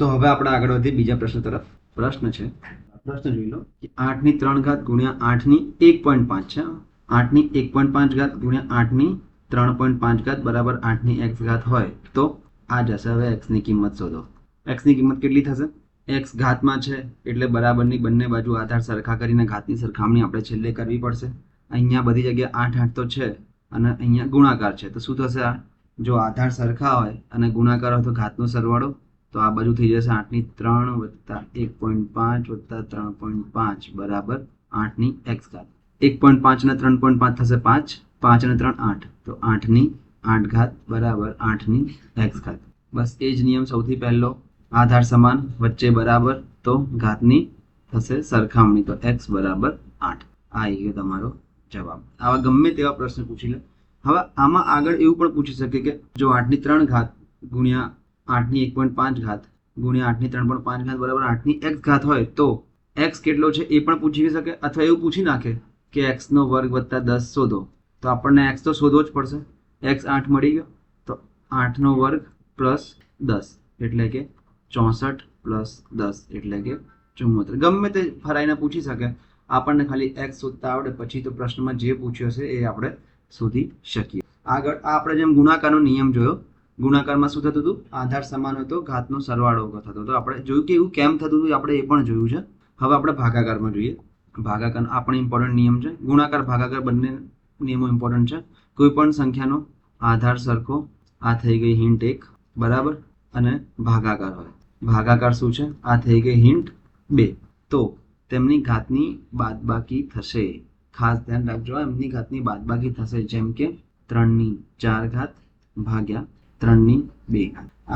તો હવે આપણે આગળ વધીએ બીજા પ્રશ્ન તરફ. પ્રશ્ન છે, પ્રશ્ન જોઈ લો કે આઠની ત્રણ ઘાત ગુણ્યા આઠની એક પોઈન્ટ પાંચ છે. આઠની એક પોઈન્ટ પાંચ ઘાત ગુણ્યા આઠની ત્રણ પોઈન્ટ પાંચ ઘાત બરાબર આઠની એક્સ ઘાત હોય તો આ જશે. હવે એક્સની કિંમત શોધો. એક્સની કિંમત કેટલી થશે? એક્સ ઘાતમાં છે એટલે બરાબરની બંને બાજુ આધાર સરખા કરીને ઘાતની સરખામણી આપણે છેલ્લે કરવી પડશે. અહીંયા બધી જગ્યાએ આઠ આઠ તો છે અને અહીંયા ગુણાકાર છે. તો શું થશે આ? જો આધાર સરખા હોય અને ગુણાકાર હોય તો ઘાતનો સરવાળો તો આ બાજુ થઈ જશે આઠની ત્રણ વત્તા એક પોઈન્ટ પાંચ વત્તા ત્રણ પોઈન્ટ પાંચ, બરાબર આઠની એક્સ ઘાત. એક પોઈન્ટ પાંચ અને ત્રણ પોઈન્ટ પાંચ થશે પાંચ પાંચ અને ત્રણ આઠ. તો આઠની આઠ ઘાત બરાબર આઠની એક્સ ઘાત. બસ એ જ નિયમ સૌથી પહેલો. આધાર સમાન વચ્ચે બરાબર તો ઘાતની થશે સરખામણી. તો એક્સ બરાબર આઠ. આ આવી ગયો તમારો જવાબ. આવા ગમે તેવા પ્રશ્ન પૂછી લે. હવે આમાં આગળ એવું પણ પૂછી શકે કે જો આઠની ત્રણ ઘાત ગુણ્યા આઠની એક પોઈન્ટ પાંચ ઘાત ગુણ્યા આઠની ત્રણ પોઈન્ટ પાંચ ઘાત બરાબર આઠની એક્સ ઘાત હોય તો એક્સ કેટલો છે એ પણ પૂછી શકે અથવા એવું પૂછી નાખે કે એક્સનો વર્ગ વત્તા દસ શોધો. તો આપણને એક્સ તો શોધવો જ પડશે. એક્સ આઠ મળી ગયો તો આઠનો વર્ગ પ્લસ દસ એટલે કે ચોસઠ પ્લસ દસ એટલે કે ચુમ્મોતેર. ગમે તે ફરાઈને પૂછી શકે. આપણને ખાલી એક્સ શોધતા આવડે. પછી તો પ્રશ્નમાં જે પૂછ્યો છે એ આપણે શોધી શકીએ. આગળ આપણે જેમ ગુણાકારનો નિયમ જોયો ગુણાકારમાં શું થતું હતું? આધાર સમાન હતો, ઘાતનો સરવાળો થતો હતો. આપણે જોયું કે એવું કેમ થતું હતું આપણે એ પણ જોયું છે. હવે આપણે ભાગાકારમાં જોઈએ. ભાગાકાર આ પણ ઇમ્પોર્ટન્ટ નિયમ છે. ગુણાકાર, ભાગાકાર બંને નિયમો ઇમ્પોર્ટન્ટ છે. કોઈ પણ સંખ્યાનો આધાર સરખો, આ થઈ ગઈ હિન્ટ એક, બરાબર? અને ભાગાકાર હોય ભાગાકાર શું છે? આ થઈ ગઈ હિન્ટ બે. તો તેમની ઘાતની બાદબાકી થશે. ખાસ ધ્યાન રાખજો, એમની ઘાતની બાદબાકી થશે. જેમ કે ત્રણની ચાર ઘાત ભાગ્યા ત્રણની બે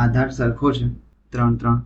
આધાર સરખો છે, ત્રણ ત્રણ,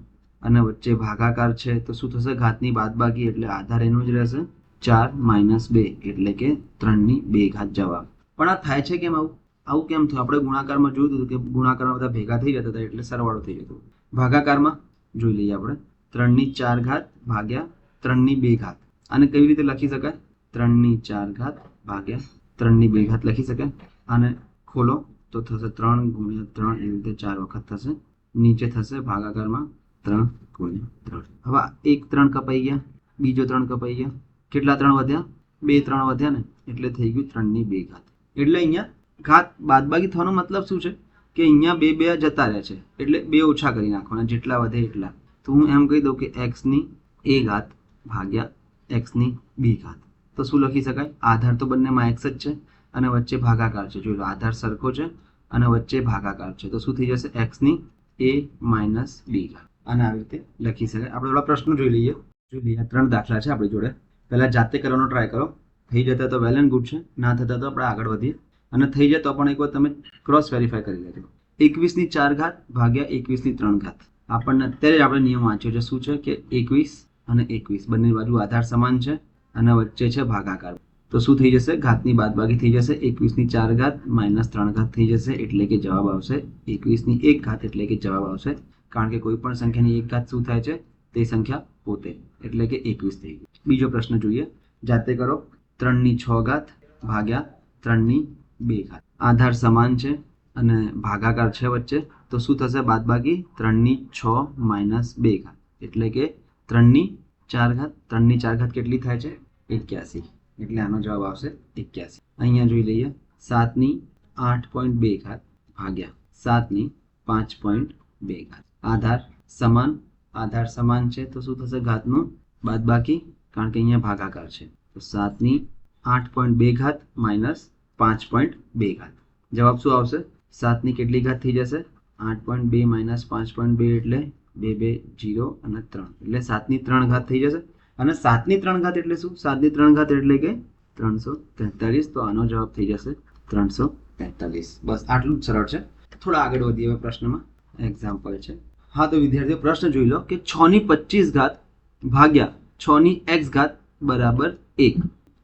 અને વચ્ચે ભાગાકાર છે, તો શું થશે? ઘાતની બાદબાકી એટલે આધાર એનો જ રહેશે. ચાર માઇનસ બે એટલે કે ત્રણની બે ઘાત જવાબ. પણ આ થાય છે કેમ આવું? આવું કેમ થયું? આપણે ગુણાકારમાં જોયું હતું કે ગુણાકારમાં બધા ભેગા થઈ જતા હતા, એટલે સરવાળો થઈ જતો ભાગાકારમાં જોઈ લઈએ આપણે. ત્રણની ચાર ઘાત ભાગ્યા ત્રણની બે ઘાત. આને કેવી રીતે લખી શકાય? ત્રણની ચાર ઘાત ભાગ્યા ત્રણની બે ઘાત લખી શકાય. આને ખોલો. તો થશે ત્રણ ગુણ્યા ત્રણ એવી રીતે ચાર વખત થશે. નીચે થશે ભાગાકારમાં ત્રણ ગુણ્યા ત્રણ. હવે એક ત્રણ કપાઈ ગયા, બીજો ત્રણ કપાઈ ગયા. કેટલા ત્રણ વધ્યા? બે ત્રણ વધ્યા ને, એટલે થઈ ગયું ત્રણની બે ઘાત. એટલે અહીંયા ઘાત બાદબાકી થવાનો મતલબ શું છે? કે અહીંયા બે બે જતા રહે છે, એટલે બે ઓછા કરી નાખવાના, જેટલા વધે એટલા. તો હું એમ કહી દઉં કે એક્સની એ ઘાત ભાગ્યા એક્સની બી ઘાત. તો શું લખી શકાય? આધાર તો બંનેમાં એક્સ જ છે. અને વચ્ચે ભાગાકાર છે. જોઈ લો, આધાર સરખો છે અને વચ્ચે ભાગાકાર છે. તો શું થઈ જશે? એક્સની એ માઇનસ બી અને આવી રીતે લખી શકાય. આપણે થોડા પ્રશ્નો જોઈ લઈએ. જોઈ લઈએ. ત્રણ દાખલા છે આપણી જોડે. પહેલાં જાતે કરવાનો ટ્રાય કરો. થઈ જતા તો વેલ એન્ડ ગુડ છે. ના થતા તો આપણે આગળ વધીએ. અને થઈ જાય તો પણ એકવાર તમે ક્રોસ વેરીફાઈ કરી લેજો. એકવીસની ચાર ઘાત ભાગ્યા એકવીસની ત્રણ ઘાત. આપણને અત્યારે જ આપણે નિયમ વાંચ્યો છે. શું છે? કે એકવીસ અને એકવીસ બંને બાજુ આધાર સમાન છે અને વચ્ચે છે ભાગાકાર. તો શું થઈ જશે? ઘાતની બાદબાકી થઈ જશે, એકવીસની ચાર ઘાત, માઇનસ ત્રણ ઘાત થઈ જશે એટલે કે જવાબ આવશે એકવીસની એક ઘાત એટલે કે જવાબ આવશે. કારણ કે કોઈ પણ સંખ્યાની એક ઘાત શું થાય છે? તે સંખ્યા પોતે, એટલે કે એકવીસ થઈ ગઈ. બીજો પ્રશ્ન જોઈએ. જાતે કરો. ત્રણની છ ઘાત ભાગ્યા ત્રણની બે ઘાત. આધાર સમાન છે અને ભાગાકાર છે વચ્ચે, તો શું થશે? બાદબાકી ત્રણની છ માઇનસ બે ઘાત. એટલે કે ત્રણની ચાર ઘાત. ત્રણની ચાર ઘાત કેટલી થાય છે? એક્યાસી. એટલે આનો જવાબ આવશે એક્યાસી. અહીંયા જોઈ લઈએ, સાતની આઠ પોઈન્ટ બે ઘાત ભાગ્યા. સાતની પાંચ પોઈન્ટ બે ઘાત. આધાર સમાન આધાર સમાન છે તો શું થશે ઘાતનું? બાદબાકી, કારણ કે અહીંયા ભાગાકાર છે. તો સાતની આઠ પોઈન્ટ બે ઘાત માઇનસ પાંચ પોઈન્ટ બે ઘાત. જવાબ શું આવશે? સાતની કેટલી ઘાત થઈ જશે? આઠ પોઈન્ટ બે માઇનસ પાંચ પોઈન્ટ બે એટલે બે બે જીરો અને ત્રણ. એટલે સાતની ત્રણ ઘાત થઈ જશે. અને સાતની ત્રણ ઘાત એટલે શું? સાતની ત્રણ ઘાત એટલે કે ત્રણસો તેતાલીસ. તો આનો જવાબ થઈ જશે ત્રણસો તેતાલીસ. બસ, આટલું જ સરળ છે. થોડા આગળ વધીએ પ્રશ્નમાં. એક્ઝામ્પલ છે. હા, તો વિદ્યાર્થીઓ, પ્રશ્ન જોઈ લો કે છ ની પચીસ ઘાત ભાગ્યા છની એક્સ ઘાત બરાબર એક.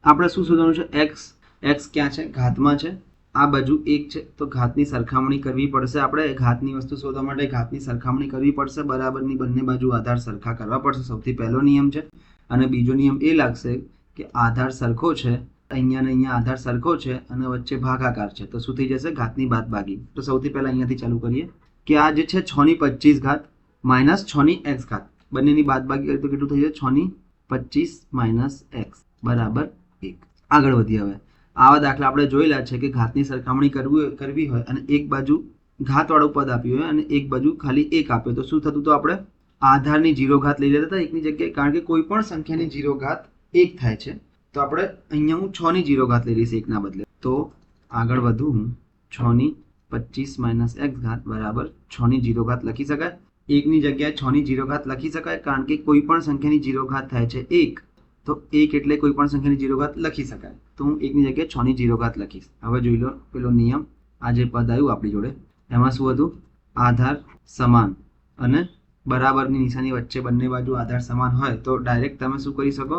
આપણે શું શોધવાનું છે? એક્સ. એક્સ ક્યાં છે? ઘાતમાં છે. આ બાજુ એક છે. તો ઘાતની સરખામણી કરવી પડશે આપણે. ઘાતની વસ્તુ શોધવા માટે ઘાતની સરખામણી કરવી પડશે. બરાબરની બંને બાજુ આધાર સરખા કરવા પડશે. સૌથી પહેલો નિયમ છે. અને બીજો નિયમ એ લાગશે કે આધાર સરખો છે, અહીંયા ને અહીંયા આધાર સરખો છે અને વચ્ચે ભાગાકાર છે. તો શું થઈ જશે? ઘાતની બાદ બાકી તો સૌથી પહેલાં અહીંયાથી ચાલુ કરીએ કે આ જે છે છની પચીસ ઘાત માઇનસ છની એક્સ ઘાત. બંનેની બાદ બાકી કરીએ તો કેટલું થઈ જાય છની પચીસ માઇનસ એક્સ બરાબર એક. આગળ વધીએ હવે. આવા દાખલા આપણે જોયેલા છે કે ઘાતની સરખામણી કરવી કરવી હોય અને એક બાજુ ઘાતવાળું પદ આપ્યું હોય અને એક બાજુ ખાલી એક આપ્યો તો શું થતું તો આપણે? આધારની જીરો ઘાત લઈ લેતા હતા, એકની જગ્યાએ, કારણ કે કોઈ પણ સંખ્યાની જીરો ઘાત એક થાય છે. તો આપણે અહીંયા હું છની જીરો ઘાત લઈ લઈશ એકના બદલે. તો આગળ વધુ હું છની પચીસ માઇનસ એક્સ ઘાત બરાબર છની જીરો ઘાત લખી શકાય. એકની જગ્યાએ છની જીરો ઘાત લખી શકાય, કારણ કે કોઈ પણ સંખ્યાની જીરો ઘાત થાય છે એક. તો એક એટલે કોઈ પણ સંખ્યાની જીરો ઘાત લખી શકાય. તો હું એકની જગ્યાએ છની જીરો ઘાત લખીશ. હવે જોઈ લો પેલો નિયમ. આ જે પદ આવ્યું આપણી જોડે, એમાં શું હતું? આધાર સમાન અને બરાબરની નિશાની વચ્ચે બંને બાજુ આધાર સમાન હોય તો ડાયરેક્ટ તમે શું કરી શકો?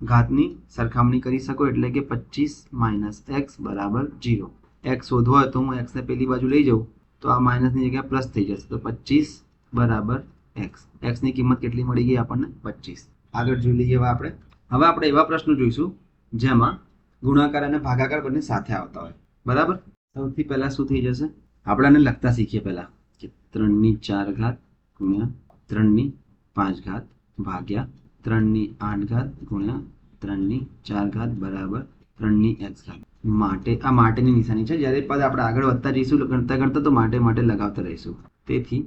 ઘાતની સરખામણી કરી શકો એટલે કે પચીસ માઇનસ એક્સ બરાબર જીરો એક્સ શોધવો હોય તો હું એક્સને પેલી બાજુ લઈ જાઉં, તો આ માઇનસની જગ્યાએ પ્લસ થઈ જશે. તો પચીસ બરાબર એક્સ. એક્સની કિંમત કેટલી મળી ગઈ આપણને? પચીસ. આગળ જોઈ લઈએ હવે આપણે. હવે આપણે એવા પ્રશ્નો જોઈશું જેમાં ગુણાકાર અને ભાગાકાર બંને સાથે આવતા હોય. બરાબર? સૌથી પહેલાં શું થઈ જશે? આપણે આને લખતા શીખીએ પહેલાં કે ત્રણની ચાર ઘાત ગુણ્યા ત્રણની પાંચ ઘાત ભાગ્યા ત્રણની આઠ ઘાત ગુણ્યા ત્રણની ચાર ઘાત બરાબર ત્રણની એક્સ ઘાત. માટે આ માટેની નિશાની છે. જ્યારે પદ આપણે આગળ વધતા જઈશું, ગણતા ગણતા તો માટે માટે લગાવતા રહીશું. તેથી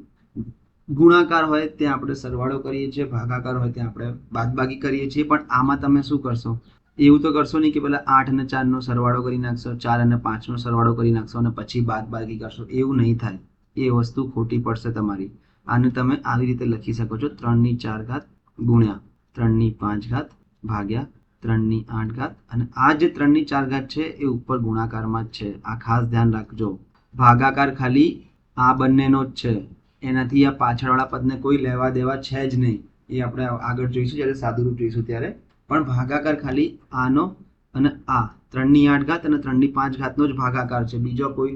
ગુણાકાર હોય ત્યાં આપણે સરવાળો કરીએ છીએ, ભાગાકાર હોય ત્યાં આપણે બાદબાકી કરીએ છીએ. પણ આમાં તમે શું કરશો? એવું તો કરશો નહીં કે પેલા આઠ અને ચારનો સરવાળો કરી નાખશો, ચાર અને પાંચનો સરવાળો કરી નાખશો અને પછી બાદબાકી કરશો. એવું નહીં થાય. એ વસ્તુ ખોટી પડશે તમારી. આને તમે આવી રીતે લખી શકો છો ત્રણની ચાર ઘાત ગુણ્યા ત્રણની પાંચ ઘાત ભાગ્યા ત્રણની આઠ ઘાત. અને આ જે ત્રણની ચાર ઘાત છે એ ઉપર ગુણાકારમાં જ છે. આ ખાસ ધ્યાન રાખજો. ભાગાકાર ખાલી આ બંનેનો જ છે. એનાથી આ પાછળવાળા પદને કોઈ લેવા દેવા છે જ નહીં. એ આપણે આગળ જોઈશું જ્યારે સાદુરૂપ જોઈશું ત્યારે. પણ ભાગાકાર ખાલી આનો અને આ. ત્રણની આઠ ઘાત અને ત્રણની પાંચ ઘાતનો જ ભાગાકાર છે. બીજો કોઈ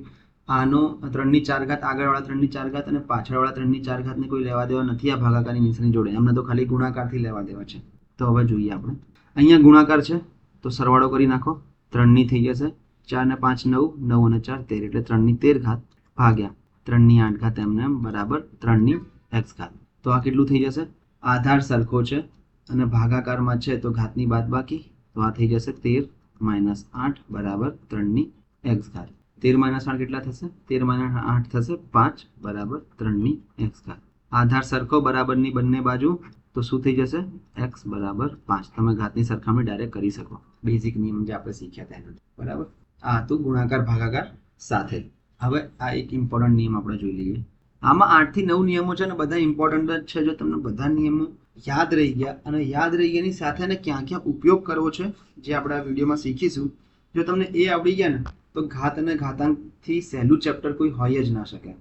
આનો ત્રણની ચાર ઘાત આગળવાળા ત્રણની ચાર ઘાત અને પાછળવાળા ત્રણની ચાર ઘાતને કોઈ લેવા દેવા નથી. આ ભાગાકારની નિશાની જોડે. એમને તો ખાલી ગુણાકારથી લેવા દેવા છે. તો હવે જોઈએ આપણે. અહીંયા ગુણાકાર છે. તો સરવાળો કરી નાખો. ત્રણની થઈ જશે. ચાર ને પાંચ નવ નવ અને ચાર તેર. એટલે ત્રણની તેર ઘાત ભાગ્યા ત્રણની આઠ ઘાત એમને એમ બરાબર ત્રણની એક્સ ઘાત. તો આ કેટલું થઈ જશે? આધાર સરખો છે. અને ભાગાકારમાં છે તો ઘાતની બાદ બાકી તો આ થઈ જશે તેર માઇનસ આઠ બરાબર ત્રણની એક્સ ઘાત. તેર માઇનસ આઠ કેટલા થશે? તેર માઇનસ આઠ થશે. પાંચ બરાબર ત્રણની એક્સ ઘાત. આધાર સરખો બરાબરની બંને બાજુ, તો શું થઈ જશે? એક્સ બરાબર પાંચ. તમે ઘાતની સરખામણી ડાયરેક્ટ કરી શકો. બેઝિક નિયમ જે આપણે શીખ્યા એનાથી બરાબર? આ હતું ગુણાકાર ભાગાકાર સાથે. હવે આ એક ઇમ્પોર્ટન્ટ નિયમ આપણે જોઈ લઈએ. આમાં આઠથી નવ નિયમો છે ને, બધા ઇમ્પોર્ટન્ટ જ છે. જો તમને બધા નિયમો યાદ રહી ગયા, અને યાદ રહી ગયાની સાથે અને ક્યાં ક્યાં ઉપયોગ કરવો છે, જે આપણે આ વિડીયોમાં શીખીશું. જો તમને એ આવડી ગયા ને તો ઘાત અને ઘાતાંકથી સહેલું ચેપ્ટર કોઈ હોય જ ના શકે.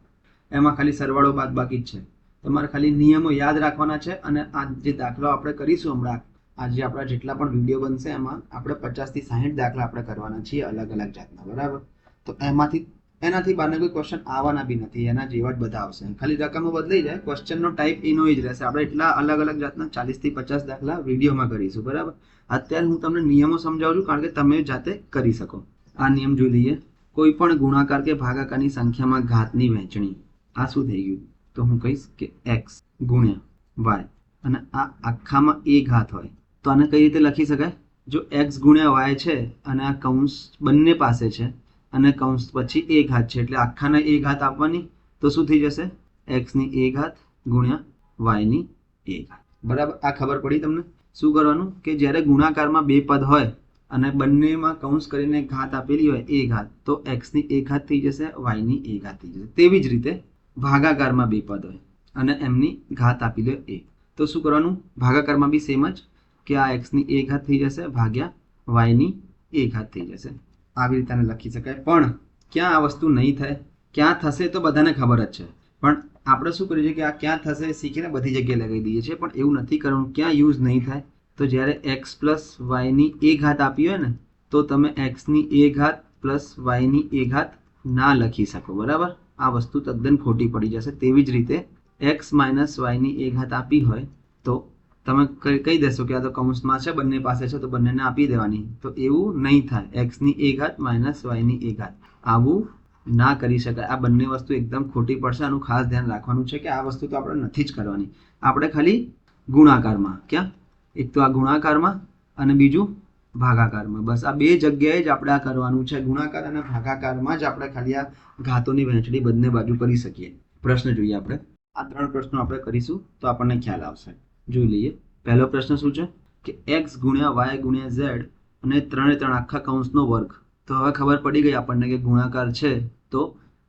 એમાં ખાલી સરવાળો બાદ બાકી જ છે. તમારે ખાલી નિયમો યાદ રાખવાના છે અને આ જે દાખલો આપણે કરીશું હમણાં, આજે આપણા જેટલા પણ વીડિયો બનશે એમાં આપણે પચાસથી સાહીઠ દાખલા આપણે કરવાના છીએ અલગ અલગ જાતના, બરાબર? તો એમાંથી, એનાથી બહારના કોઈ ક્વેશ્ચન આવવાના બી નથી, એના જેવા જ બધા આવશે. ખાલી રકમો બદલાઈ જાય ક્વેશ્ચનનો ટાઈપ એનો જ રહેશે. આપણે એટલા અલગ અલગ જાતના ચાલીસથી પચાસ દાખલા વિડીયોમાં કરીશું, બરાબર? અત્યારે હું તમને નિયમો સમજાવું છું, કારણ કે તમે જાતે કરી શકો. આ નિયમ જોઈ લઈએ. કોઈ પણ ગુણાકાર કે ભાગાકારની સંખ્યામાં ઘાતની વહેંચણી. આ શું થઈ ગયું? તો હું કહીશ કે એક્સ ગુણ્યા વાય અને આ આખામાં એ ઘાત હોય. તો આને કઈ રીતે લખી શકાય? જો એક્સ ગુણ્યા વાય છે અને આ કૌંસ બંને પાસે છે અને કૌંસ પછી એ ઘાત છે એટલે આખાને એ ઘાત આપવાની, તો શું થઈ જશે? એક્સની એ ઘાત ગુણ્યા વાયની એ ઘાત. બરાબર? આ ખબર પડી તમને? શું કરવાનું? કે જ્યારે ગુણાકારમાં બે પદ હોય અને બંનેમાં કૌંસ કરીને ઘાત આપેલી હોય એ ઘાત, તો એક્સની એ ઘાત થઈ જશે વાયની એ ઘાત થઈ જશે. તેવી જ રીતે ભાગાકારમાં બે પદ હોય અને એમની ઘાત આપી લે એ. તો શું કરવાનું? ભાગાકારમાં બી સેમ જ કે આ એક્સની એ ઘાત થઈ જશે ભાગ્યા વાયની એ ઘાત થઈ જશે. આવી રીતે આને લખી શકાય. પણ ક્યાં આ વસ્તુ નહીં થાય? ક્યાં થશે તો બધાને ખબર જ છે. પણ આપણે શું કરીએ છીએ કે આ ક્યાં થશે શીખીને બધી જગ્યાએ લગાવી દઈએ છીએ. પણ એવું નથી કરવાનું. ક્યાં યુઝ નહીં થાય? તો જ્યારે એક્સ પ્લસ વાયની એ ઘાત આપી હોય ને, તો તમે એક્સની એ ઘાત પ્લસ વાયની એ ઘાત ના લખી શકો, બરાબર? આ વસ્તુ તદ્દન ખોટી પડી જશે. તેવી જ રીતે એક્સ માઇનસ વાયની એ ઘાત આપી હોય, તો તમે કહી દેશો કે આ તો કૌંસમાં છે, બંને પાસે છે, તો બંનેને આપી દેવાની. તો એવું નહીં થાય. એક્સની એ ઘાત માઇનસ વાયની એ ઘાત. આવું ના કરી શકાય. આ બંને વસ્તુ એકદમ ખોટી પડશે. આનું ખાસ ધ્યાન રાખવાનું છે કે આ વસ્તુ તો આપણે નથી જ કરવાની. આપણે ખાલી ગુણાકારમાં. ક્યાં? એક તો આ ગુણાકારમાં અને બીજું ભાગાકારમાં. બસ આ બે જગ્યાએ જ આપણે આ કરવાનું છે. ગુણાકાર અને ભાગાકારમાં જ આપણે ખાલી આ ઘાતોની વહેંચણી બંને બાજુ કરી શકીએ. પ્રશ્ન જોઈએ આપણે. આ ત્રણ પ્રશ્નો આપણે કરીશું તો આપણને ખ્યાલ આવશે. જોઈ લઈએ. પહેલો પ્રશ્ન શું છે? કે એક્સ ગુણ્યા વાય ગુણ્યા ઝેડ અને ત્રણે ત્રણ આખા કૌંસનો વર્ગ. તો હવે ખબર પડી ગઈ આપણને કે ગુણાકાર છે તો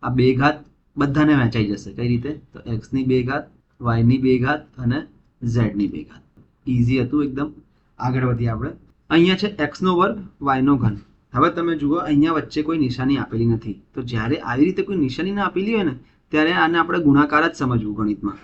આ બે ઘાત બધાને વહેંચાઈ જશે. કઈ રીતે? તો એક્સની બે ઘાત વાયની બે ઘાત અને ઝેડની બે ઘાત. ઇઝી હતું એકદમ. આગળ વધીએ આપણે. અહીંયા છે એક્સનો વર્ગ વાયનો ઘન. હવે તમે જુઓ, અહીંયા વચ્ચે કોઈ નિશાની આપેલી નથી. તો જ્યારે આવી રીતે કોઈ નિશાની ના આપેલી હોય ને, ત્યારે આને આપણે ગુણાકાર જ સમજવું ગણિતમાં.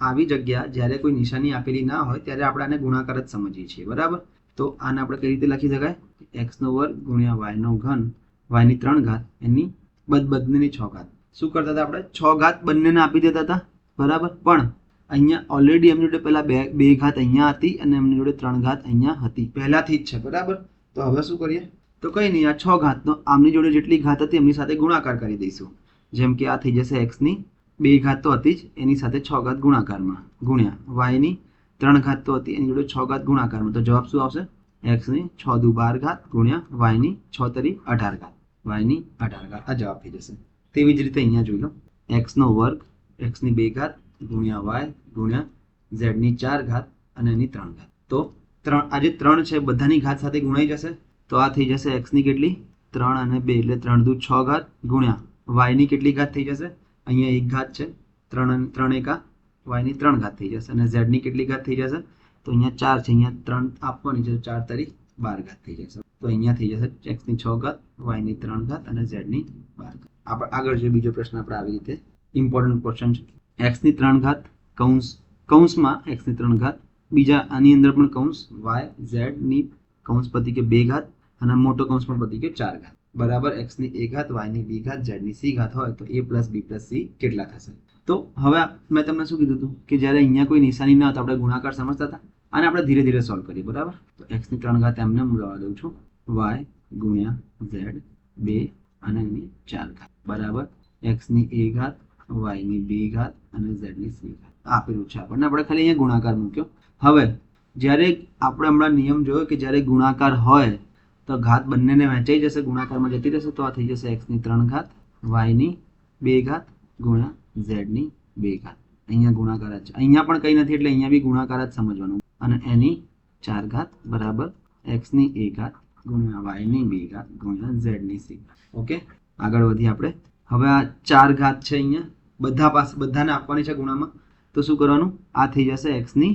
આવી જગ્યા જ્યારે કોઈ નિશાની આપેલી ના હોય, ત્યારે આપણે આને ગુણાકાર જ સમજીએ છીએ. બરાબર? તો આને આપણે કઈ રીતે લખી શકાય? એક્સનો વર્ગ ગુણ્યા વાયનો ઘન વાયની ત્રણ ઘાત, એની બદબદની છ ઘાત. શું કરતા હતા આપણે? છ ઘાત બંનેને આપી દેતા હતા. બરાબર? પણ અહીંયા ઓલરેડી એમની જોડે પહેલા બે બે ઘાત અહીંયા હતી અને એમની જોડે ત્રણ ઘાત અહીંયા હતી. પહેલાથી જ છે, બરાબર? તો હવે શું કરીએ? તો કંઈ નહીં, આ છ ઘાતનો આમની જોડે જેટલી ઘાત હતી એમની સાથે ગુણાકાર કરી દઈશું. જેમ કે આ થઈ જશે એક્સની બે ઘાત તો હતી જ, એની સાથે છ ઘાત ગુણાકારમાં. ગુણ્યા વાયની ત્રણ ઘાત તો હતી, એની જોડે છ ઘાત ગુણાકારમાં. તો જવાબ શું આવશે? એક્સની છ દુ બાર ઘાત ગુણ્યા વાયની છ તરી અઢાર ઘાત. વાયની અઢાર ઘાત. આ જવાબ થઈ જશે. તેવી જ રીતે અહીંયા જોઈ લો. એક્સનો વર્ગ એક્સની બે ઘાત ગુણ્યા વાય ગુણ્યા ઝેડની ચાર ઘાત અને એની ત્રણ ઘાત. તો ત્રણ, આ જે ત્રણ છે, બધાની ઘાત સાથે ગુણાઈ જશે. તો આ થઈ જશે એક્સની કેટલી? ત્રણ અને બે એટલે ત્રણ દુ છ ઘાત ગુણ્યા વાયની કેટલી ઘાત થઈ જશે? અહીંયા એક ઘાત છે. ત્રણ ત્રણ એકા વાયની ત્રણ ઘાત થઈ જશે. અને ઝેડની કેટલી ઘાત થઈ જશે? તો અહીંયા ચાર છે. અહીંયા ત્રણ આપવાની છે. ચાર તારીખ બાર ઘાત થઈ જશે. તો અહીંયા થઈ જશે એક્સની છ ઘાત વાયની ત્રણ ઘાત અને ઝેડની બાર ઘાત. આપણે, આગળ જે બીજો પ્રશ્ન આપણે આવી રીતે ઇમ્પોર્ટન્ટ ક્વેશ્ચન છે. એક્સની ત્રણ ઘાત કૌંસ, કૌંસમાં એક્સની ત્રણ ઘાત, બીજા આની અંદર પણ કૌંસ વાય ઝેડની કૌંસ પતિ કે બે ઘાત અને મોટો કૌંસ પણ પતિ કે ચાર ઘાત. બરાબર એક્સની એ ઘાત વાયની બી ઘાત ઝેડની સી ઘાત હોય તો a plus b plus c કેટલા થશે તો હવે મેં તમને શું કીધું હતું? કે જ્યારે અહીંયા કોઈ નિશાની ન હતા આપણે ગુણાકાર સમજતા હતા અને આપણે ધીરે ધીરે સોલ્વ કરીએ, બરાબર? તો એક્સની ત્રણ ઘાત એમને હું લવા દઉં છું. વાય ગુણ્યા ઝેડ બે અને ચાર ઘાત. બરાબર? એક્સની એ ઘાત વાયની બે ઘાત અને ઝેડની સી ઘાત. આપેલું છે આપણને. આપણે ખાલી અહીંયા ગુણાકાર મૂક્યો. હવે, જ્યારે આપણે હમણાં નિયમ જોયો કે જ્યારે ગુણાકાર હોય, તો ઘાત બંનેને વહેંચાઈ જશે, ગુણાકારમાં જતી રહેશે, તો આ થઈ જશે એક્સની ત્રણ ઘાત વાયની બે ઘાત ગુણ્યા ઝેડની બે ઘાત. અહીંયા ગુણાકાર જ છે. અહીંયા પણ કંઈ નથી, એટલે અહીંયા બી ગુણાકાર જ સમજવાનું. અને એની ચાર ઘાત બરાબર એક્સની એ ઘાત ગુણ્યા વાયની બે ઘાત ગુણ્યા ઝેડની સી ઓકે? આગળ વધીએ આપણે. હવે આ ચાર ઘાત છે અહીંયા. બધા પાસે, બધાને આપવાની છે ગુણામાં. તો શું કરવાનું? આ થઈ જશે એક્સની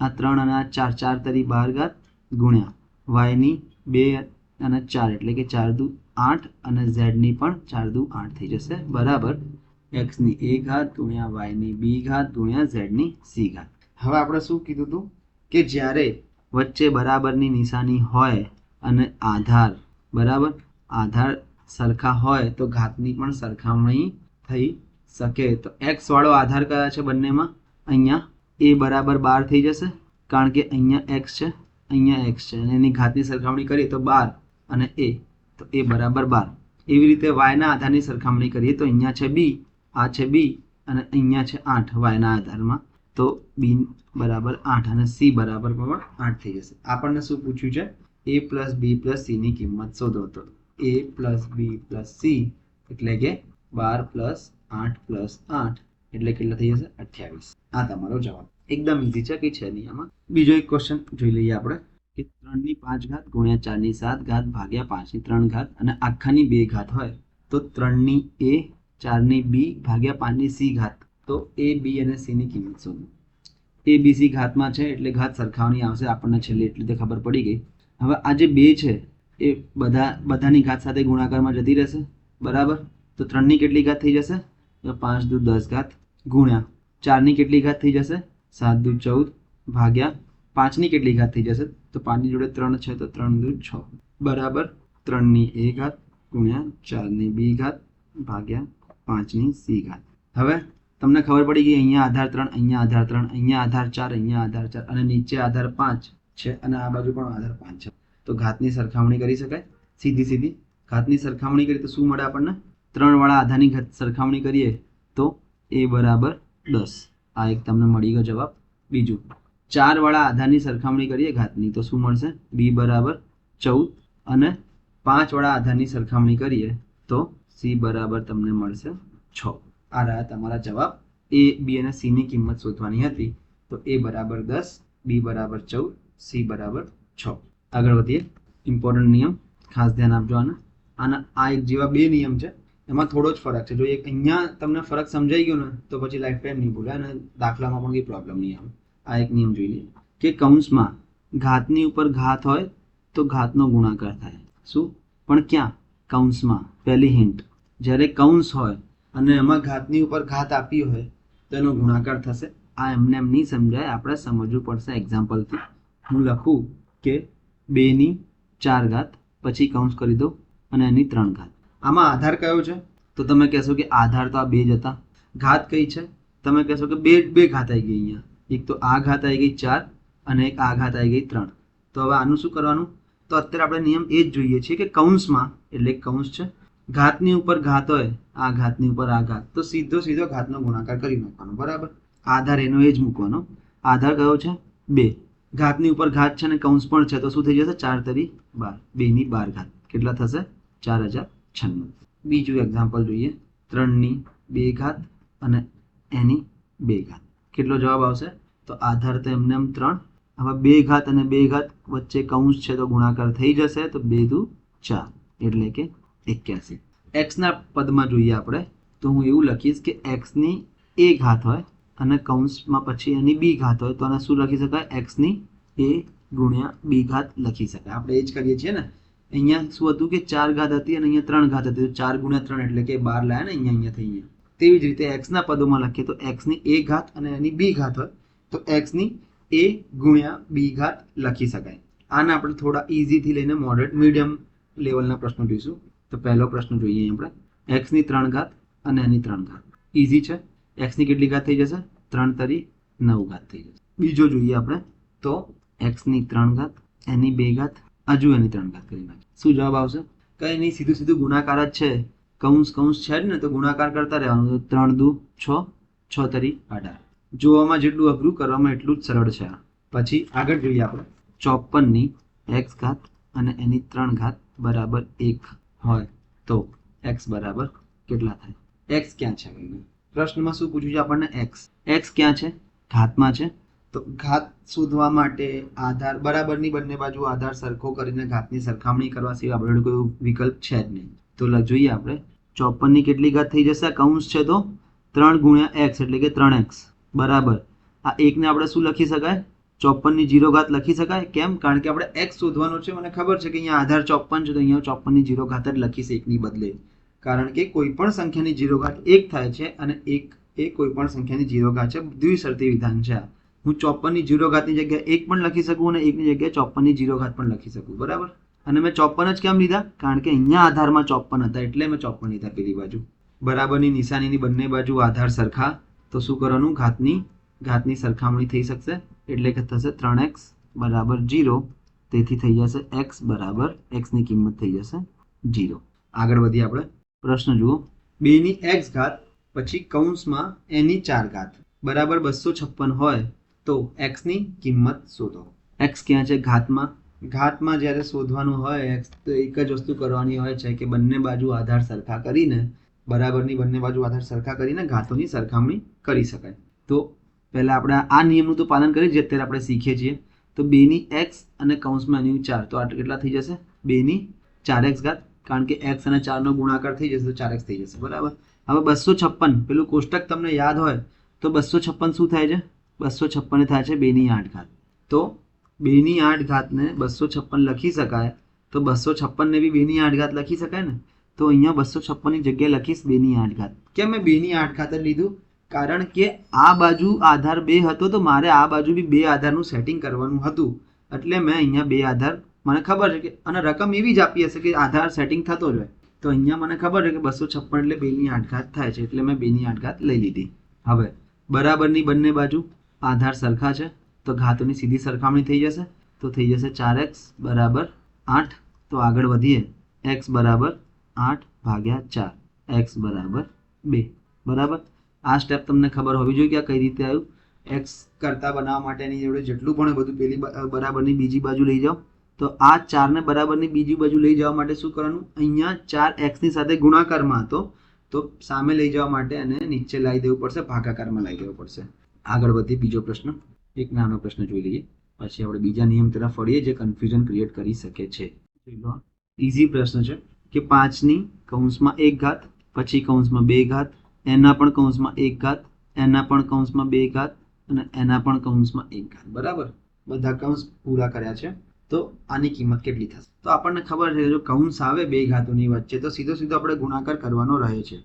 આ ત્રણ અને આ ચાર ચાર તરી બાર ઘાત ગુણ્યા વાયની બે અને ચાર, એટલે કે ચાર દુ આઠ અને ઝેડની પણ ચાર દુ આઠ થઈ જશે. બરાબર? એક્સની એ ઘાત ગુણ્યા વાયની બી ઘાત ગુણ્યા ઝેડની સી ઘાત. હવે આપણે શું કીધું હતું કે જ્યારે વચ્ચે બરાબરની નિશાની હોય અને આધાર, બરાબર? આધાર સરખા હોય તો ઘાતની પણ સરખામણી થઈ શકે. તો એક્સ વાળો આધાર કયા છે બંનેમાં? અહીંયા એ બરાબર બાર થઈ જશે, કારણ કે અહીંયા એક્સ છે, અહીંયા એક્સ છે. અને એની ઘાતની સરખામણી કરીએ તો બાર અને એ તો એ બરાબર બાર. એવી રીતે વાયના આધારની સરખામણી કરીએ તો અહીંયા છે બી આ છે બી અને અહીંયા છે આઠ વાયના આધારમાં. તો બી બરાબર આઠ અને સી બરાબર પણ આઠ થઈ જશે. આપણને શું પૂછ્યું છે? એ પ્લસ બી પ્લસ સીની કિંમત શોધો તો a plus b plus c એટલે કે બાર પ્લસ આઠ પ્લસ આઠ એટલે કેટલા થઈ જશે? અઠ્યાવીસ. આ તમારો જવાબ. એકદમ ઇઝી છે કે છે નહીં આમાં? બીજો એક ક્વેશ્ચન જોઈ લઈએ આપણે કે ત્રણની પાંચ ઘાત ગુણ્યા ચારની સાત ઘાત ભાગ્યા પાંચની ત્રણ ઘાત અને આખાની બે ઘાત હોય, તો ત્રણની એ, ચારની બી ભાગ્યા પાંચની સી ઘાત. તો એ, બી અને સીની કિંમત શોધો. એ, બી, સી ઘાતમાં છે એટલે ઘાત સરખાવણી આવશે આપણને છેલ્લે એટલી તો ખબર પડી ગઈ. હવે આ જે બે છે, એ બધા બધાની ઘાત સાથે ગુણાકારમાં જતી રહેશે. બરાબર? તો ત્રણની કેટલી ઘાત થઈ જશે? તો પાંચ દુ દસ ઘાત ગુણ્યા. ચારની કેટલી ઘાત થઈ જશે? સાત દુ ચૌદ ભાગ્યા પાંચની કેટલી ઘાત થઈ જશે? તો પાંચની જોડે ત્રણ છે, તો ત્રણ દુ છ. બરાબર? ત્રણની એ ઘાત ગુણ્યા ચારની બી ઘાત ભાગ્યા પાંચની સી ઘાત. હવે તમને ખબર પડી ગઈ અહીંયા આધાર ત્રણ, અહીંયા આધાર ત્રણ, અહીંયા આધાર ચાર, અહીંયા આધાર ચાર અને નીચે આધાર પાંચ છે અને આ બાજુ પણ આધાર પાંચ છે. તો ઘાતની સરખામણી કરી શકાય? સીધી સીધી. ઘાતની સરખામણી કરી તો શું મળે આપણને? ત્રણવાળા આધારની ઘાત સરખામણી કરીએ તો એ બરાબર દસ. આ એક તમને મળી ગયો જવાબ. બીજું, ચારવાળા આધારની સરખામણી કરીએ ઘાતની, તો શું મળશે? બી બરાબર ચૌદ અને પાંચવાળા આધારની સરખામણી કરીએ તો સી બરાબર તમને મળશે છ. આ રહ્યા તમારા જવાબ. એ, બી અને સીની કિંમત શોધવાની હતી, તો એ બરાબર દસ, બી બરાબર ચૌદ, સી બરાબર છ. આગળ વધીએ. ઇમ્પોર્ટન્ટ નિયમ. ખાસ ધ્યાન આપજો આના. આના, આ એક જેવા બે નિયમ છે. એમાં થોડો જ ફરક છે. જો એક અહીંયા તમને ફરક સમજાઈ ગયો ને, તો પછી લાઈફ ટાઈમ નહીં ભૂલે અને દાખલામાં પણ કંઈ પ્રોબ્લેમ નહીં આવે. આ એક નિયમ જોઈ લઈએ. કે કૌંસમાં ઘાતની ઉપર ઘાત હોય, તો ઘાતનો ગુણાકાર થાય. શું? પણ ક્યાં? કૌંસમાં. પહેલી હિન્ટ જ્યારે કૌંસ હોય અને એમાં ઘાતની ઉપર ઘાત આપી હોય, તો એનો ગુણાકાર થશે. આ એમને એમ નહીં સમજાય. આપણે સમજવું પડશે એક્ઝામ્પલથી હું લખું કે બેની ચાર ઘાત, પછી કૌંસ કરી દો અને એની ત્રણ ઘાત. આમાં આધાર કયો છે? તો તમે કહેશો કે આધાર તો આ બે જ હતા. ઘાત કઈ છે? તમે કહેશો કે બે બે ઘાત આવી ગઈ અહીંયા. એક તો આ ઘાત આવી ગઈ ચાર અને એક આ ઘાત આવી ગઈ ત્રણ. તો હવે આનું શું કરવાનું? તો અત્યારે આપણે નિયમ એ જ જોઈએ છીએ કે કૌંસમાં, એટલે કૌંસ છે, ઘાતની ઉપર ઘાત હોય, આ ઘાતની ઉપર આ ઘાત. તો સીધો સીધો ઘાતનો ગુણાકાર કરી નાખવાનો, બરાબર? આધાર એનો એ જ મૂકવાનો. આધાર કયો છે? બે. ઘાતની ઉપર ઘાત છે અને કૌંસ પણ છે, તો શું થઈ જશે? ચાર તરી બાર. બેની બાર ઘાત. કેટલા થશે? ચાર હજાર. છન્નું. બીજું એક્ઝામ્પલ જોઈએ. ત્રણની બે ઘાત અને એની બે ઘાત. કેટલો જવાબ આવશે? તો આધાર તો એમને એમ ત્રણ. હવે બે ઘાત અને બે ઘાત વચ્ચે કૌંસ છે તો ગુણાકાર થઈ જશે તો બે દુ ચાર. એટલે કે એક્યાસી. એક્સના પદમાં જોઈએ આપણે, તો હું એવું લખીશ કે એક્સની એ ઘાત હોય અને કૌંસમાં પછી એની બી ઘાત હોય, તો આને શું લખી શકાય? એક્સની એ ગુણ્યા બી ઘાત લખી શકાય. આપણે એ જ કરીએ છીએ ને? અહીંયા શું હતું કે ચાર ઘાત હતી અને અહીંયા ત્રણ ઘાત હતી. ચાર ગુણ્યા ત્રણ એટલે કે બાર લાયા ને અહીંયા અહીંયા થઈ ગયા. તેવી જ રીતે એક્સના પદોમાં લખીએ તો એક્સની એ ઘાત અને એની બી ઘાત હોય, તો એક્સની એ ગુણ્યા બી ઘાત લખી શકાય. આને આપણે થોડા ઇઝીથી લઈને મોડરેટ મીડિયમ લેવલના પ્રશ્નો જોઈશું. તો પહેલો પ્રશ્ન જોઈએ આપણે. એક્સની ત્રણ ઘાત અને એની ત્રણ ઘાત. ઇઝી છે? એક્સની કેટલી ઘાત થઈ જશે? ત્રણ તરી નવ ઘાત થઈ જશે. બીજો જોઈએ આપણે તો એક્સની ત્રણ ઘાત, એની બે ઘાત હજુ એની ત્રણ ઘાત કરી નાખી. શું જવાબ આવશે? કંઈ નહીં, સીધું સીધું ગુણાકાર જ છે. કૌંસ કૌંસ છે જ ને, તો ગુણાકાર કરતા રહેવાનું ત્રણ દુ, છ છ તરી અઢાર. જોવામાં જેટલું અઘરું, કરવામાં એટલું જ સરળ છે પછી આગળ જોઈએ આપણે. ચોપનની એક્સ ઘાત અને એની ત્રણ ઘાત બરાબર એક હોય તો એક્સ બરાબર કેટલા થાય? એક્સ ક્યાં છે? પ્રશ્નમાં શું પૂછ્યું છે આપણને? એક્સ. એક્સ ક્યાં છે? ઘાતમાં છે. તો ઘાત શોધવા માટે આધાર, બરાબરની બંને બાજુ આધાર સરખો કરીને ઘાતની સરખામણી કરવા સિવાય આપણે કોઈ વિકલ્પ છે જ નહીં. તો જોઈએ આપણે. ચોપનની કેટલી ઘાત થઈ જશે? કૌંસ છે તો ત્રણ ગુણ્યા એક્સ એટલે કે ત્રણ એક્સ. બરાબર. આ એકને આપણે શું લખી શકાય? ચોપનની જીરો ઘાત લખી શકાય? કેમ? કારણ કે આપણે એક્સ શોધવાનો છે. મને ખબર છે કે અહીંયા આધાર ચોપન છે, તો અહીંયા ચોપનની જીરો ઘાત જ લખીશ એકની બદલે. કારણ કે કોઈ પણ સંખ્યાની જીરો ઘાત એક થાય છે અને એક એ કોઈ પણ સંખ્યાની જીરો ઘાત છે. દ્વિસર્તી વિધાન છે આ. હું ચોપનની જીરો ઘાતની જગ્યાએ એક પણ લખી શકું અને એકની જગ્યાએ ચોપનની જીરો ઘાત પણ લખી શકું, બરાબર? અને મેં ચોપન જ કેમ લીધા? કારણ કે અહીંયા આધારમાં ચોપન હતા, એટલે મેં ચોપન લીધા પેલી બાજુ. બરાબરની નિશાનીની બંને બાજુ આધાર સરખા, તો શું કરવાનું? ઘાતની ઘાતની સરખામણી થઈ શકશે, એટલે કે થશે ત્રણ એક્સ બરાબર જીરો, તેથી થઈ જશે એક્સ બરાબર એક્સની કિંમત થઈ જશે જીરો. આગળ વધીએ આપણે. પ્રશ્ન જુઓ. બેની એક્સ ઘાત પછી કૌંસમાં એની ચાર ઘાત. બરાબર બસો છપ્પન હોય તો એક્સની કિંમત શોધો. એક્સ ક્યાં છે? ઘાતમાં. ઘાતમાં જ્યારે શોધવાનું હોય એક્સ તો એક જ વસ્તુ કરવાની હોય છે કે બંને બાજુ આધાર સરખા કરીને, બરાબરની બંને બાજુ આધાર સરખા કરીને ઘાતોની સરખામણી કરી શકાય. તો પહેલાં આપણે આ નિયમનું તો પાલન કરીએ, જે અત્યારે આપણે શીખીએ છીએ. તો બેની એક્સ અને કૌંસમાં એની ચાર. તો આ કેટલા થઈ જશે? બેની ચાર એક્સ ઘાત. કારણ કે એક્સ અને ચારનો ગુણાકાર થઈ જશે તો ચાર એક્સ થઈ જશે. બરાબર? હવે બસો છપ્પન. પેલું કોષ્ટક તમને યાદ હોય તો બસો છપ્પન શું થાય છે? બસો છપ્પન થાય છે બેની આઠ ઘાત. તો બેની આઠ ઘાતને બસો છપ્પન લખી શકાય. તો બસો છપ્પનને બી બેની આઠ ઘાત લખી શકાય ને? તો અહીંયા બસો છપ્પનની જગ્યાએ લખીશ બેની આઠ ઘાત. કેમ મેં બેની આઠ ઘાત લીધું? કારણ કે આ બાજુ આધાર બે હતો તો મારે આ બાજુ બી બે આધારનું સેટિંગ કરવાનું હતું. એટલે મેં અહીંયા બે આધાર, મને ખબર છે કે, અને રકમ એવી જ આપી હશે કે આધાર સેટિંગ થતો જ હોય. તો અહીંયા મને ખબર છે કે બસો છપ્પન એટલે બેની આઠ ઘાત થાય છે, એટલે મેં બેની આઠ ઘાત લઈ લીધી. હવે બરાબરની બંને બાજુ. આધાર સરખા છે, તો ઘાતોની સીધી સરખામણી થઈ જશે, તો થઈ જશે ચાર એક્સ બરાબર આઠ, તો આગળ વધીએ, એક્સ બરાબર આઠ ભાગ્યા ચાર, એક્સ બરાબર બે, બરાબર? આ સ્ટેપ તમને ખબર હોવી જોઈએ કે આ કઈ રીતે આવ્યું? એક્સ કરતા બનાવવા માટેની જોડે જેટલું પણ બધું પેલી બરાબરની બીજી બાજુ લઈ જાઓ. તો આ ચારને બરાબરની બીજી બાજુ લઈ જવા માટે શું કરવાનું? અહીંયા ચાર એક્સની સાથે ગુણાકારમાં હતો, તો સામે લઈ જવા માટે એને નીચે લાવી દેવું પડશે, ભાગાકારમાં લાવી દેવું પડશે. આગળ વધી બીજો પ્રશ્ન, એક નાનો પ્રશ્ન જોઈ લઈએ. પછી આપણે બીજા નિયમ તરફ વળીએ જે કન્ફ્યુઝન ક્રિએટ કરી શકે છે. ઇઝી પ્રશ્ન છે કે પાંચની કૌંસમાં એક ઘાત, પછી કૌંસમાં બે ઘાત, એના પણ કૌંસમાં એક ઘાત, એના પણ કૌંસમાં બે ઘાત અને એના પણ કૌંસમાં એક ઘાત. બરાબર? બધા કૌંસ પૂરા કર્યા છે. તો આની કિંમત કેટલી થશે? તો આપણને ખબર છે જો કૌંસ આવે બે ઘાતોની વચ્ચે, તો સીધો સીધો આપણે ગુણાકાર કરવાનો રહે છે.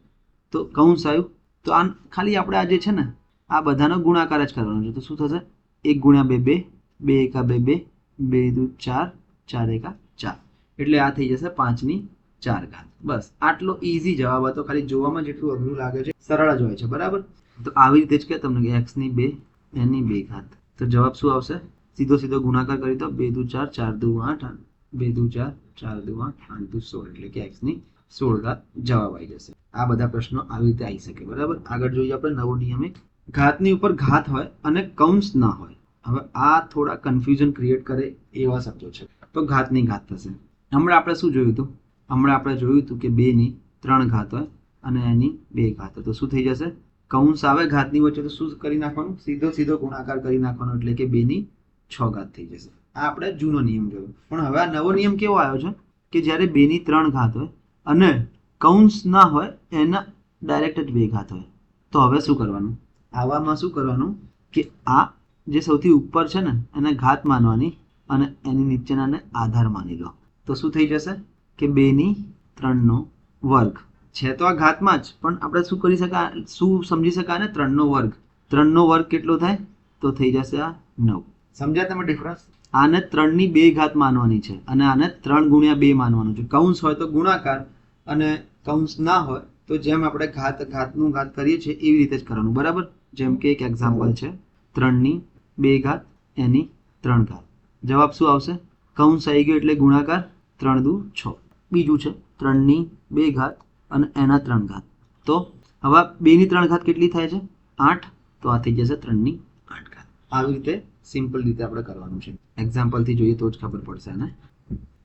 તો કૌંસ આવ્યું. તો આ ખાલી આપણે આજે છે ને આ બધાનો ગુણાકાર જ કરવાનો છે. તો શું થશે? એક ગુણ્યા બે બે. બે એકા બે બે. બે દુ ચાર. ચાર એકા ચાર. એટલે આ થઈ જશે પાંચની ચાર ઘાત. બસ. આટલો ઇઝી જવાબ હતો. ખાલી જોવામાં જેટલું અઘરું લાગે છે, સરળ જ હોય છે. બરાબર? તો આવી રીતે જ કે તમને એક્સની બે એની બે ઘાત. તો જવાબ શું આવશે? સીધો સીધો ગુણાકાર કરી દો. બે દુ ચાર ચાર દુ આઠ બે દુ ચાર ચાર દુ આઠ આઠ દુ સોળ. એટલે કે એક્સની સોળ ઘાત જવાબ આવી જશે. આ બધા પ્રશ્નો આવી રીતે આવી શકે. બરાબર? આગળ જોઈએ આપણે નવો નિયમ એક ઘાતની ઉપર ઘાત હોય અને કૌંસ ના હોય. હવે આ થોડા કન્ફ્યુઝન ક્રિએટ કરે એવા શબ્દો છે. તો ઘાતની ઘાત થશે. હમણાં આપણે શું જોયું હતું? હમણાં આપણે જોયું હતું કે બેની ત્રણ ઘાત હોય અને એની બે ઘાત હોય. તો શું થઈ જશે? કૌંસ આવે ઘાતની વચ્ચે, તો શું કરી નાખવાનું? સીધો સીધો ગુણાકાર કરી નાખવાનો એટલે કે બેની છ ઘાત થઈ જશે. આ આપણે જૂનો નિયમ જોયો. પણ હવે આ નવો નિયમ કેવો આવ્યો છે? કે જ્યારે બેની ત્રણ ઘાત હોય અને કૌંસ ના હોય, એના ડાયરેક્ટ જ બે ઘાત હોય. તો હવે શું કરવાનું? આવામાં શું કરવાનું કે આ જે સૌથી ઉપર છે ને એને ઘાત માનવાની અને એની નીચેનાને આધાર માની લો. તો શું થઈ જશે? કે બેની ત્રણનો વર્ગ. છે તો આ ઘાતમાં જ પણ આપણે શું કરી શકાય શું સમજી શકાય ને ત્રણનો વર્ગ. ત્રણનો વર્ગ કેટલો થાય? તો થઈ જશે આ નવ. સમજ્યા તમે ડિફરન્સ આને ત્રણની બે ઘાત માનવાની છે અને આને ત્રણ ગુણ્યા બે માનવાનું છે. કૌંસ હોય તો ગુણાકાર અને કૌંસ ના હોય તો જેમ આપણે ઘાત ઘાતનું ઘાત કરીએ છીએ એવી રીતે જ કરવાનું. બરાબર? જેમ કે એક એક્ઝામ્પલ છે, ત્રણની, બે ઘાત, એની ત્રણ ઘાત. જવાબ શું આવશે? કૌંસ આવી ગયો એટલે ગુણાકાર ત્રણ દુ છ. બીજું છે, ત્રણની બે ઘાત અને એના ત્રણ ઘાત. તો હવે બેની ત્રણ ઘાત કેટલી થાય છે? આઠ. તો આ થઈ જશે ત્રણની આઠ ઘાત. આવી રીતે સિમ્પલ રીતે આપણે કરવાનું છે. એક્ઝામ્પલથી જોઈએ તો જ ખબર પડશે ને?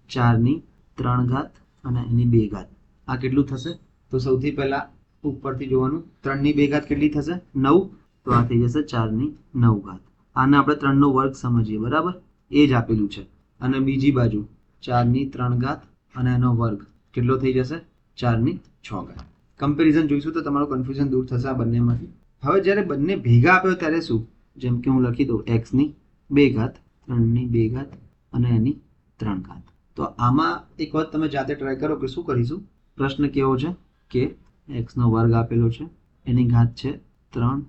ચારની ત્રણ ઘાત અને એની બે ઘાત. આ કેટલું થશે? તો સૌથી પહેલા ઉપરથી જોવાનું. ત્રણની બે ઘાત કેટલી થશે? નવ. તો આ થઈ જશે ચારની નવ ઘાત. આને આપણે ત્રણનો વર્ગ સમજીએ, બરાબર? એ જ આપેલું છે. અને બીજી બાજુ, ચારની ત્રણ ઘાત અને એનો વર્ગ કેટલો થઈ જશે? ચારની છ ઘાત. કમ્પેરિઝન જોઈશું તો તમારું કન્ફ્યુઝન દૂર થશે આ બંનેમાંથી. હવે જ્યારે બંને ભેગા આપ્યો ત્યારે શું? જેમ કે હું લખી દઉં, એક્સની બે ઘાત, ત્રણની બે ઘાત અને એની ત્રણ ઘાત. તો આમાં એક વાત તમે જાતે ટ્રાય કરો કે શું કરીશું? પ્રશ્ન કેવો છે? કે એક્સનો વર્ગ આપેલો છે. એની ઘાત છે ત્રણ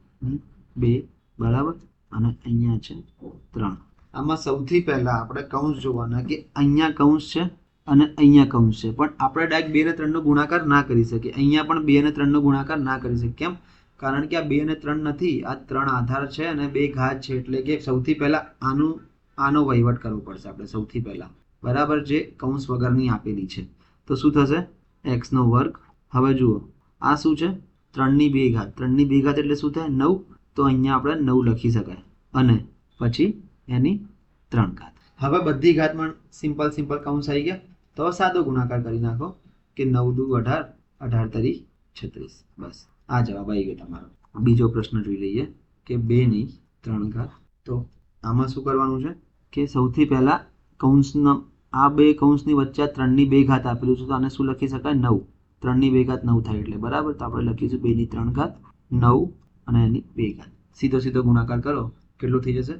બે, બરાબર? અને અહીંયા છે ત્રણ. આમાં સૌથી પહેલા આપણે કૌંસ જોવાના કે અહીંયા કૌંસ છે અને અહીંયા કૌંસ છે. પણ આપણે ડાયરેક્ટ બે અને ત્રણનો ગુણાકાર ના કરી શકીએ. અહીંયા પણ બે અને ત્રણનો ગુણાકાર ના કરી શકીએ. કેમ? કારણ કે આ બે અને ત્રણ નથી. આ ત્રણ આધાર છે અને બે ઘાત છે. એટલે કે સૌથી પહેલા આનું, આનો વહીવટ કરવો પડશે આપણે સૌથી પહેલા. બરાબર? જે કૌંસ વગરની આપેલી છે. તો શું થશે? એક્સનો વર્ગ. હવે જુઓ. આ શું છે? ત્રણની બે ઘાત. ત્રણની બે ઘાત એટલે શું થાય? નવ. તો અહીંયા આપણે નવ લખી શકાય. અને પછી એની ત્રણ ઘાત. હવે બધી ઘાતમાં સિમ્પલ સિમ્પલ કૌંસ આવી ગયા. તો સાદો ગુણાકાર કરી નાખો કે નવ દુ અઢાર અઢાર તરી છત્રીસ. બસ. આ જવાબ આવી ગયો તમારો. બીજો પ્રશ્ન જોઈ લઈએ કે બેની ત્રણ ઘાત. તો આમાં શું કરવાનું છે? કે સૌથી પહેલા કૌંસના આ બે કૌંસની વચ્ચે ત્રણની બે ઘાત આપેલું છે તો આને શું લખી શકાય? નવ. ત્રણની બે ઘાત નવ થાય એટલે બરાબર? તો આપણે લખીશું બેની ત્રણ ઘાત નવ અને એની બે ઘાત. સીધો સીધો ગુણાકાર કરો. કેટલું થઈ જશે?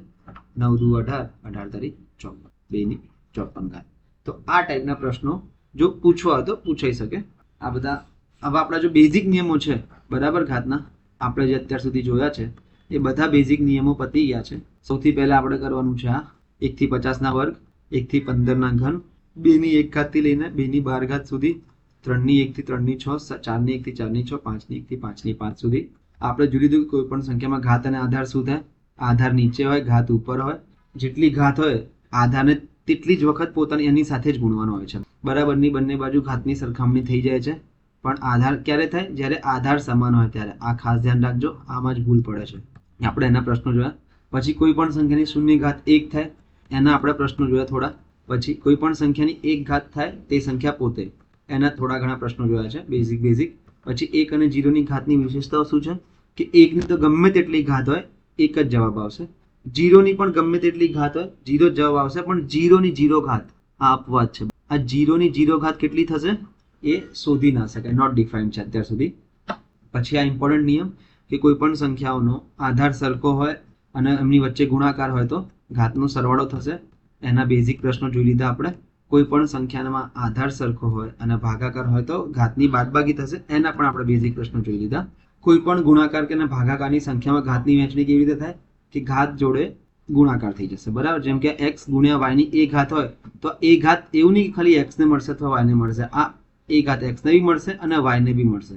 નવ દુ અઢાર અઢાર તરી ચોપન. બેની ચોપન ઘાત. તો આ ટાઈપના પ્રશ્નો જો પૂછવા તો પૂછાઈ શકે. આ બધા હવે આપણા જો બેઝિક નિયમો છે, બરાબર ઘાતના, આપણે જે અત્યાર સુધી જોયા છે, એ બધા બેઝિક નિયમો પતી ગયા છે. સૌથી પહેલાં આપણે કરવાનું છે આ. એકથી પચાસના વર્ગ એકથી પંદરના ઘન, બેની એક ઘાતથી લઈને બેની બાર ઘાત સુધી ત્રણની એકથી ત્રણની છ ચારની એકથી ચારની છ, પાંચની એકથી પાંચની પાંચ સુધી. આપણે જુદી જુદી કોઈ પણ સંખ્યામાં ઘાત અને આધાર શું થાય? આધાર નીચે હોય, ઘાત ઉપર હોય. જેટલી ઘાત હોય, આધારને તેટલી જ વખત પોતાની એની સાથે જ ગુણવાનો હોય છે. બરાબરની બંને બાજુ ઘાતની સરખામણી થઈ જાય છે. પણ આધાર ક્યારે થાય? જ્યારે આધાર સમાન હોય ત્યારે. આ ખાસ ધ્યાન રાખજો, આમાં જ ભૂલ પડે છે. આપણે એના પ્રશ્નો જોયા. પછી કોઈ પણ સંખ્યાની શૂન્ય ઘાત એક થાય. એના આપણે પ્રશ્નો જોયા થોડા. પછી કોઈ પણ સંખ્યાની એક ઘાત થાય, તે સંખ્યા પોતે. એના થોડા ઘણા પ્રશ્નો જોયા છે બેઝિક બેઝિક પછી એક અને જીરોની ઘાતની વિશેષતાઓ શું છે? કે એકની તો ગમે તેટલી ઘાત હોય, એક જ જવાબ આવશે. જીરોની પણ ગમે તેટલી ઘાત હોય જીરો જ જવાબ આવશે, પણ જીરોની જીરો ઘાત. આ અપવાદ છે. આ જીરોની જીરો ઘાત કેટલી થશે? એ શોધી ના શકાય નોટ ડિફાઇન્ડ છે અત્યાર સુધી. પછી આ ઇમ્પોર્ટન્ટ નિયમ, કે કોઈ પણ સંખ્યાઓનો આધાર સરખો હોય અને એમની વચ્ચે ગુણાકાર હોય તો ઘાતનો સરવાળો થશે. એના બેઝિક પ્રશ્નો જોઈ લીધા આપણે. કોઈ પણ સંખ્યામાં આધાર સરખો હોય અને ભાગાકાર હોય તો ઘાતની બાદબાકી થશે. એના પણ આપણે બેઝિક પ્રશ્નો જોઈ લીધા. કોઈ પણ ગુણાકાર કે ભાગાકારની સંખ્યામાં ઘાતની વહેંચણી કેવી રીતે થાય? કે ઘાત જોડે ગુણાકાર થઈ જશે. બરાબર? જેમ કે એક્સ ગુણ્યા વાયની એ ઘાત હોય, તો એ ઘાત એવું નહીં ખાલી એક્સને મળશે અથવા વાયને મળશે. આ એ ઘાત એક્સને બી મળશે અને વાયને બી મળશે.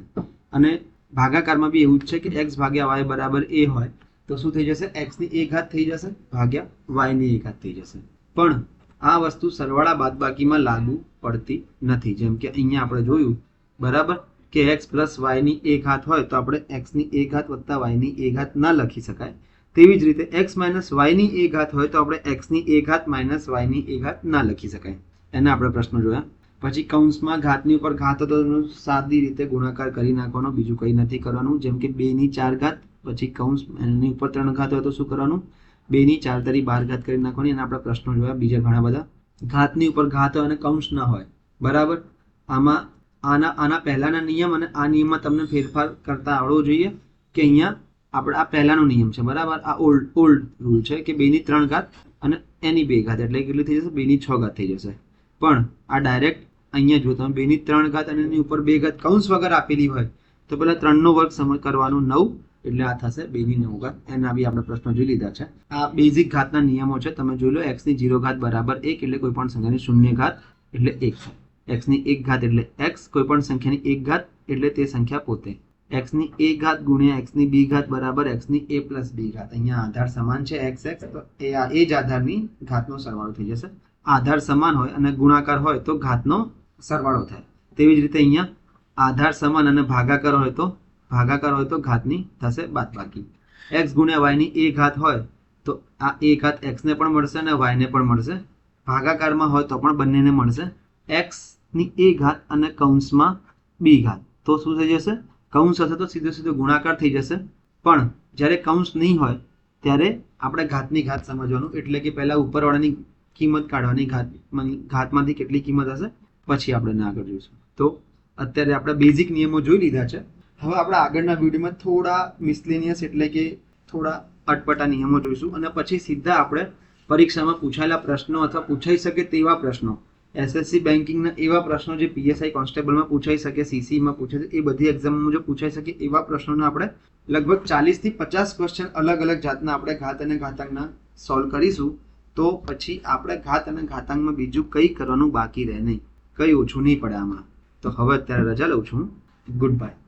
અને ભાગાકારમાં બી એવું જ છે કે એક્સ ભાગ્યા વાય બરાબર એ હોય, તો શું થઈ જશે? એક્સની એ ઘાત થઈ જશે, ભાગ્યા વાયની એ ઘાત થઈ જશે. પણ આ વસ્તુ સરવાળા બાદબાકીમાં લાગુ પડતી નથી. જેમ કે અહીંયા આપણે જોયું, બરાબર? કે એક્સ પ્લસ વાયની એક ઘાત હોય તો આપણે એક્સની એક ઘાત વત્તા વાયની એક હાથ ના લખી શકાય. તેવી જ રીતે એક્સ માઇનસ વાયની એક હાથ હોય તો આપણે એક્સની એક ઘાત માઇનસ વાયની એક હાથ ના લખી શકાય. એના આપણે પ્રશ્નો જોયા. પછી કૌંસમાં ઘાતની ઉપર ઘાત હતો તો સાદી રીતે ગુણાકાર કરી નાખવાનો, બીજું કંઈ નથી કરવાનું. જેમ કે બેની ચાર ઘાત, પછી કૌંસ એની ઉપર ત્રણ ઘાત હોય તો શું કરવાનું? બેની ચાર તરી બાર ઘાત કરી નાખવાની એના આપણા પ્રશ્નો જોયા. બીજા ઘણા બધા. ઘાતની ઉપર ઘાત અને કૌંસ ન હોય. બરાબર? આમાં આના આના પહેલાના નિયમ અને આ નિયમમાં તમને ફેરફાર કરતા આવડવો જોઈએ કે અહીંયા આપણે આ પહેલાનો નિયમ છે. બરાબર? આ ઓલ્ડ ઓલ્ડ રૂલ છે કે બેની ત્રણ ઘાત અને એની બે ઘાત. એટલે કેટલી થઈ જશે? બેની છ ઘાત થઈ જશે. પણ આ ડાયરેક્ટ અહીંયા જો તમે બેની ત્રણ ઘાત અને એની ઉપર બે ઘાત કૌંસ વગર આપેલી હોય, તો પહેલાં ત્રણનો વર્ગ સમ કરવાનું નવ એટલે આ થશે બેની નવ ઘાત એના બી આપણે પ્રશ્નો જોઈ લીધા છે. આ બેઝિક ઘાતના નિયમો છે. તમે જોઈ લો એક્સની જીરો ઘાત બરાબર એક એટલે કોઈ પણ સંખ્યાની શૂન્ય ઘાત એટલે એક. એક્સની એક ઘાત એટલે એક્સ કોઈ પણ સંખ્યાની એક ઘાત એટલે તે સંખ્યા પોતે. એક્સની એ ઘાત ગુણ્યા એક્સની બી ઘાત બરાબર એક્સની એ પ્લસ બી ઘાત. અહીંયા આધાર સમાન છે એક્સ એક્સ તો એ આ એ જ આધારની ઘાતનો સરવાળો થઈ જશે. આધાર સમાન હોય અને ગુણાકાર હોય તો ઘાતનો સરવાળો થાય. તેવી જ રીતે અહીંયા આધાર સમાન અને ભાગાકાર હોય તો ભાગાકાર હોય તો ઘાતની થશે બાદબાકી. એક્સ ગુણ્યા વાયની એ ઘાત હોય તો આ એ ઘાત એક્સને પણ મળશે અને વાયને પણ મળશે. ભાગાકારમાં હોય તો પણ બંનેને મળશે. એક્સની એ ઘાત અને કૌંસમાં બી ઘાત. તો શું થઈ જશે? કૌંસ હશે તો સીધો સીધો ગુણાકાર થઈ જશે. પણ જ્યારે કૌંસ નહીં હોય, ત્યારે આપણે ઘાતની ઘાત સમજવાનું. એટલે કે પહેલાં ઉપરવાળાની કિંમત કાઢવાની. ઘાત ઘાતમાંથી કેટલી કિંમત હશે? પછી આપણે આગળ જોઈશું. તો અત્યારે આપણે બેઝિક નિયમો જોઈ લીધા છે. હવે આપણે આગળના વિડીયોમાં થોડા મિસલેનિયસ એટલે કે થોડા અટપટા નિયમો જોઈશું અને પછી સીધા આપણે પરીક્ષામાં પૂછાયેલા પ્રશ્નો અથવા પૂછાઈ શકે તેવા પ્રશ્નો. એસએસસી બેન્કિંગના એવા પ્રશ્નો જે પીએસઆઈ કોન્સ્ટેબલમાં પૂછાઈ શકે સીસીમાં પૂછાય છે એ બધી એક્ઝામમાં જો પૂછાઈ શકે એવા પ્રશ્નોને આપણે લગભગ ચાલીસથી પચાસ ક્વેશ્ચન અલગ અલગ જાતના આપણે ઘાત અને ઘાતાંકના સોલ્વ કરીશું. તો પછી આપણે ઘાત અને ઘાતાંકમાં બીજું કંઈ કરવાનું બાકી રહે નહીં. કંઈ ઓછું નહીં પડે આમાં. તો હવે અત્યારે રજા લઉં છું. Good bye